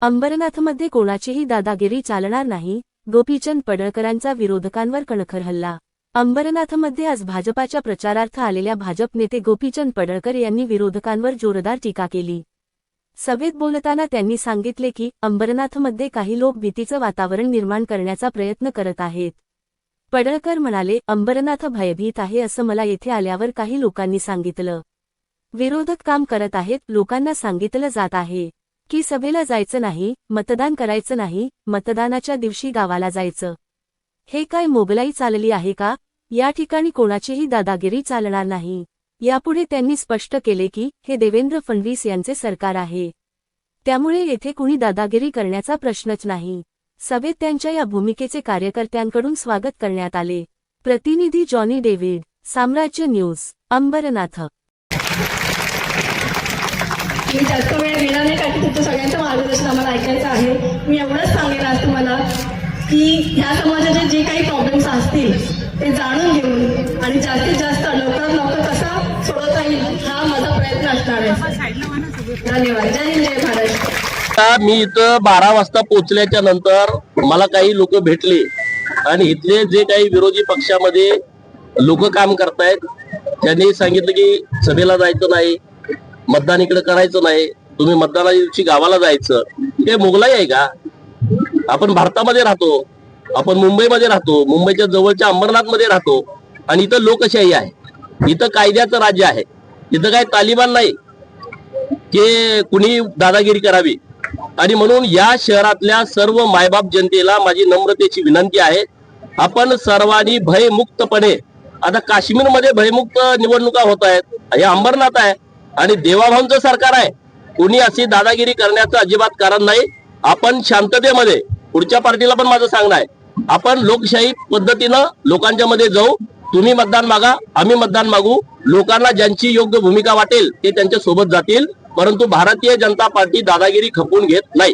अंबरनाथमध्ये कोणाचीही दादागिरी चालणार नाही गोपीचंद पडळकरांचा विरोधकांवर कणखर हल्ला. अंबरनाथमध्ये आज भाजपाच्या प्रचारार्थ आलेल्या भाजप नेते गोपीचंद पडळकर यांनी विरोधकांवर जोरदार टीका केली. सभेत बोलताना त्यांनी सांगितले की अंबरनाथमध्ये काही लोक भीतीचं वातावरण निर्माण करण्याचा प्रयत्न करत आहेत. पडळकर म्हणाले अंबरनाथ भयभीत आहे असं मला येथे आल्यावर काही लोकांनी सांगितलं. विरोधक काम करत आहेत लोकांना सांगितलं जात आहे. की सभेला जायचं नाही मतदान करायचं नाही मतदानाच्या दिवशी गावाला जायचं. हे काय मोगलाई चालली आहे का? या ठिकाणी कोणाचीही दादागिरी चालणार नाही. यापुढे त्यांनी स्पष्ट केले की हे देवेंद्र फडणवीस यांचे सरकार आहे. त्यामुळे येथे कुणी दादागिरी करण्याचा प्रश्नच नाही. सभेत त्यांच्या या भूमिकेचे कार्यकर्त्यांकडून स्वागत करण्यात आले. प्रतिनिधी Johnny David Samrajya news Ambarnath. की ह्या समाजाचे जे काही प्रॉब्लेम्स असतील ते जाणून घेऊन आणि जास्तीत जास्त लवकरात लवकर कसा सोडवता येईल हा माझा प्रयत्न असणार आहे. धन्यवाद. जय हिंद जय महाराष्ट्र मी इथं बारा वाजता पोहोचल्याच्या नंतर मला काही लोक भेटले आणि इथले जे काही विरोधी पक्षामध्ये लोक काम करतायत त्यांनी सांगितलं की सभेला जायचं नाही मतदान इकडे करायचं नाही तुम्ही मतदानाच्या दिवशी गावाला जायचं. हे मोगलाई आहे का? आपण भारतामध्ये राहतो आपण मुंबईमध्ये राहतो मुंबईच्या जवळच्या अंबरनाथमध्ये राहतो आणि इथं लोकशाही आहे. इथं कायद्याचं राज्य आहे. इथं काय तालिबान नाही की कुणी दादागिरी करावी. आणि म्हणून या शहरातल्या सर्व मायबाप जनतेला माझी नम्रतेची विनंती आहे. आपण सर्वांनी भयमुक्तपणे आता काश्मीरमध्ये भयमुक्त निवडणुका होत आहेत. हे अंबरनाथ आहे आणि देवाभाऊंचं सरकार आहे. कुणी अशी दादागिरी करण्याचं अजिबात कारण नाही. आपण शांततेमध्ये पुढच्या पार्टीला पण माझं सांगणं आहे. आपण लोकशाही पद्धतीनं लोकांच्या मध्ये जाऊ तुम्ही मतदान मागा आम्ही मतदान मागू. लोकांना ज्यांची योग्य भूमिका वाटेल ते त्यांच्यासोबत जातील. परंतु भारतीय जनता पार्टी दादागिरी खपून घेत नाही.